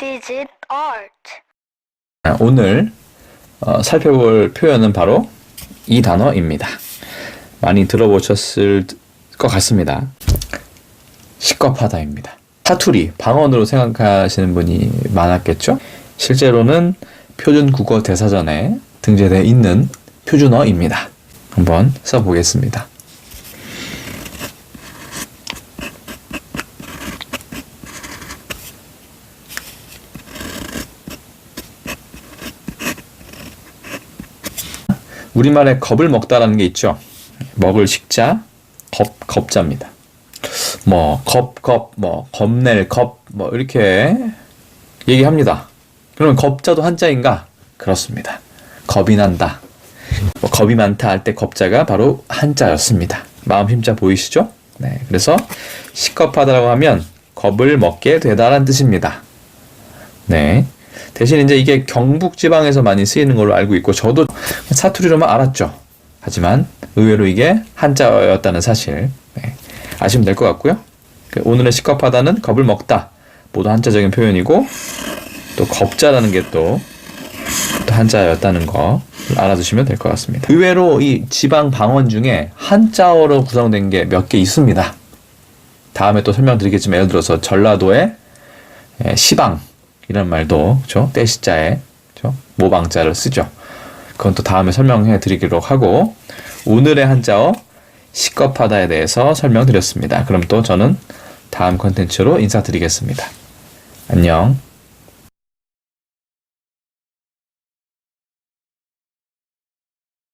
digit art. 아, 오늘 어, 살펴볼 표현은 바로 이 단어입니다. 많이 들어보셨을 것 같습니다. 시겁하다입니다. 사투리, 방언으로 생각하시는 분이 많았겠죠? 실제로는 표준 국어 대사전에 등재되어 있는 표준어입니다. 한번 써보겠습니다. 우리말에 겁을 먹다라는 게 있죠. 먹을 식자, 겁, 겁자입니다. 뭐, 겁, 겁, 뭐, 겁낼 겁, 뭐, 이렇게 얘기합니다. 그러면 겁자도 한자인가? 그렇습니다. 겁이 난다. 뭐 겁이 많다 할 때 겁자가 바로 한자였습니다. 마음 힘자 보이시죠? 네. 그래서 시겁하다라고 하면 겁을 먹게 되다라는 뜻입니다. 네. 대신 이제 이게 경북 지방에서 많이 쓰이는 걸로 알고 있고 저도 사투리로만 알았죠. 하지만 의외로 이게 한자였다는 사실 네, 아시면 될 것 같고요. 그 오늘의 시겁하다는 겁을 먹다 모두 한자적인 표현이고 또 겁자라는 게 또 또 한자였다는 거 알아두시면 될 것 같습니다. 의외로 이 지방 방언 중에 한자어로 구성된 게 몇 개 있습니다. 다음에 또 설명드리겠지만 예를 들어서 전라도의 예, 시방 이런 말도 그죠 떼시자에 그죠? 모방자를 쓰죠. 그건 또 다음에 설명해 드리도록 하고 오늘의 한자어 시겁하다에 대해서 설명드렸습니다. 그럼 또 저는 다음 컨텐츠로 인사드리겠습니다. 안녕.